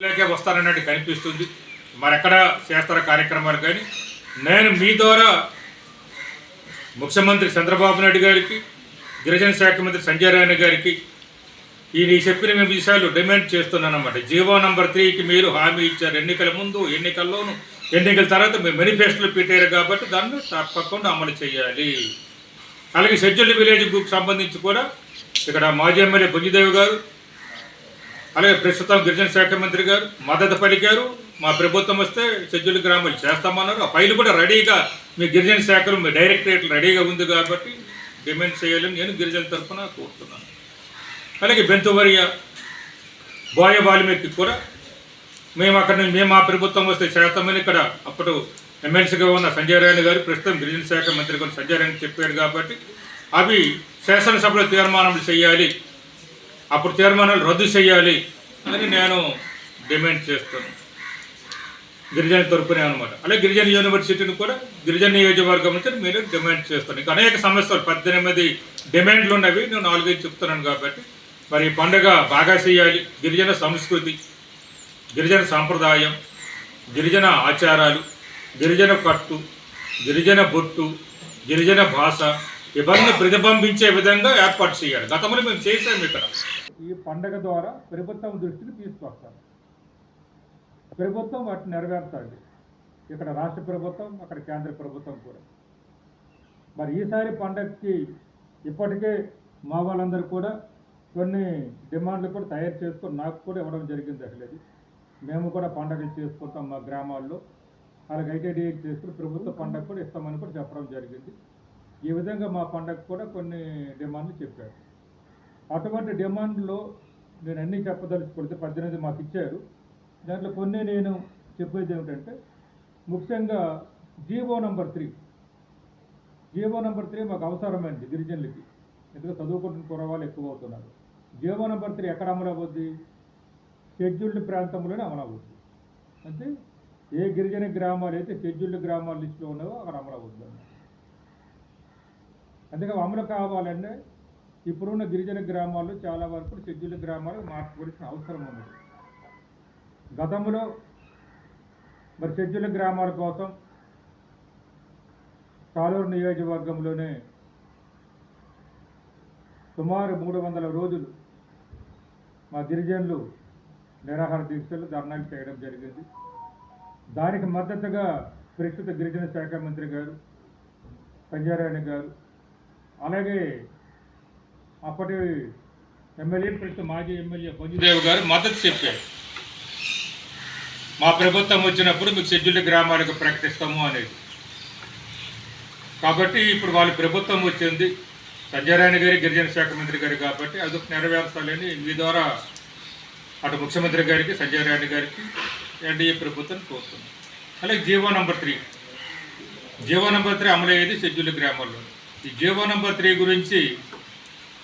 లేకే వస్తారన్నట్టు కనిపిస్తుంది. మరెక్కడ చేస్తారో కార్యక్రమాలు కానీ నేను మీ ద్వారా ముఖ్యమంత్రి చంద్రబాబు నాయుడు గారికి గిరిజన శాఖ మంత్రి సంజయ్ రాయణ గారికి ఈ నీ చెప్పిన మేము విషయాలు డిమాండ్ చేస్తున్నానన్నమాట. జీవో నంబర్ త్రీకి మీరు హామీ ఇచ్చారు. ఎన్నికల ముందు ఎన్నికల్లోనూ ఎన్నికల తర్వాత మీరు మేనిఫెస్టోలు పెట్టారు కాబట్టి దాన్ని తప్పకుండా అమలు చేయాలి. అలాగే షెడ్యూల్డ్ విలేజ్ గ్రూప్ సంబంధించి కూడా ఇక్కడ మాజీ ఎమ్మెల్యే బుజ్జిదేవి గారు అలాగే ప్రస్తుతం గిరిజన శాఖ మంత్రి గారు మద్దతు పలికారు. మా ప్రభుత్వం వస్తే షెడ్యూల్ గ్రామాలు చేస్తామన్నారు. ఆ ఫైల్ కూడా రెడీగా మీ గిరిజన శాఖలు మీ డైరెక్టరేట్ రెడీగా ఉంది కాబట్టి డిమాండ్ చేయాలని నేను గిరిజన తరఫున కోరుతున్నాను. అలాగే బెంతువర్య బోయ వాల్మీకి కూడా మేము అక్కడ నుంచి మేము మా ప్రభుత్వం వస్తే చేస్తామని ఇక్కడ అప్పుడు ఎమ్మెల్సీగా ఉన్న సంజయ్ రాయణ గారు ప్రస్తుతం గిరిజన శాఖ మంత్రి కూడా సంజయ్ రాయణ చెప్పారు కాబట్టి అవి శాసనసభలో తీర్మానాలు చేయాలి. అప్పుడు తీర్మానాలు రద్దు చేయాలి అని నేను డిమాండ్ చేస్తాను. గిరిజన తరపునే అనమాట అలాగే గిరిజన యూనివర్సిటీని కూడా గిరిజన నియోజకవర్గం నుంచి మీరు డిమాండ్ చేస్తాను. ఇంకా అనేక సమస్యలు పద్దెనిమిది డిమాండ్లు ఉన్నవి నేను నాలుగైదు చెప్తున్నాను కాబట్టి మరి ఈ పండుగ బాగా చేయాలి. గిరిజన సంస్కృతి గిరిజన సాంప్రదాయం గిరిజన ఆచారాలు గిరిజన కట్టు గిరిజన బొట్టు గిరిజన భాష ఇవన్నీ ప్రతిబింబించే విధంగా ఏర్పాటు చేయాలి. గతంలో మేము చేసాము ఇక్కడ. ఈ పండగ ద్వారా ప్రభుత్వం దృష్టికి తీసుకొస్తారు. ప్రభుత్వం వాటిని నెరవేర్చాలి. ఇక్కడ రాష్ట్ర ప్రభుత్వం అక్కడ కేంద్ర ప్రభుత్వం కూడా. మరి ఈసారి పండగకి ఇప్పటికే మా వాళ్ళందరూ కూడా కొన్ని డిమాండ్లు కూడా తయారు చేసుకొని నాకు కూడా ఇవ్వడం జరిగింది అసలు మేము కూడా పండగలు చేసుకుంటాం మా గ్రామాల్లో. అలాగే ఐటీడీ చేసుకుని ప్రభుత్వ పండగ కూడా ఇస్తామని కూడా చెప్పడం జరిగింది. ఈ విధంగా మా పండగ కూడా కొన్ని డిమాండ్లు చెప్పారు. అటువంటి డిమాండ్లో నేను అన్నీ చెప్పదలుచుకుంటే పద్దెనిమిది మాకు ఇచ్చారు. దాంట్లో కొన్ని నేను చెప్పేది ఏమిటంటే ముఖ్యంగా GO number three. GO number three మాకు అవసరమైంది గిరిజనులకి. ఎందుకంటే చదువుకుంటున్న కురవాళ్ళు ఎక్కువ అవుతున్నారు జీవో నంబర్ త్రీ ఎక్కడ అమలవుద్ది షెడ్యూల్డ్ ప్రాంతంలోనే అమలవుద్ది అంటే ఏ గిరిజన గ్రామాలు అయితే షెడ్యూల్డ్ గ్రామాల లిస్టులో ఉన్నావో అక్కడ అమలవుద్ది అందుకే అమలు కావాలంటే ఇప్పుడున్న గిరిజన గ్రామాల్లో చాలా వరకు షెడ్యూల్ గ్రామాలు మార్చుకోవాల్సిన అవసరం ఉన్నది. గతంలో మరి షెడ్యూల్ గ్రామాల కోసం తాలూరు నియోజకవర్గంలోనే సుమారు మూడు వందల రోజులు మా గిరిజనులు నిరాహార దీక్షలు ధర్నాలు చేయడం జరిగింది. దానికి మద్దతుగా ప్రస్తుత గిరిజన శాఖ మంత్రి గారు సంజయరాయణ గారు అలాగే అప్పటి ఎమ్మెల్యే ప్రస్తుత మాజీ ఎమ్మెల్యే మంజుదేవ్ గారు మద్దతు చెప్పారు. మా ప్రభుత్వం వచ్చినప్పుడు మీకు షెడ్యూల్డ్ గ్రామాలకు ప్రకటిస్తాము అనేది. కాబట్టి ఇప్పుడు వాళ్ళ ప్రభుత్వం వచ్చింది. సంజయరాయణ గారి గిరిజన శాఖ మంత్రి గారు కాబట్టి అది నెరవేర్చాలని మీ ద్వారా అటు ముఖ్యమంత్రి గారికి సంజయరాయణ గారికి ఎన్డీఏ ప్రభుత్వం కోరుతుంది అలాగే GO number three. GO number three అమలయ్యేది scheduled గ్రామాల్లో. ఈ జీవో నంబర్ త్రీ గురించి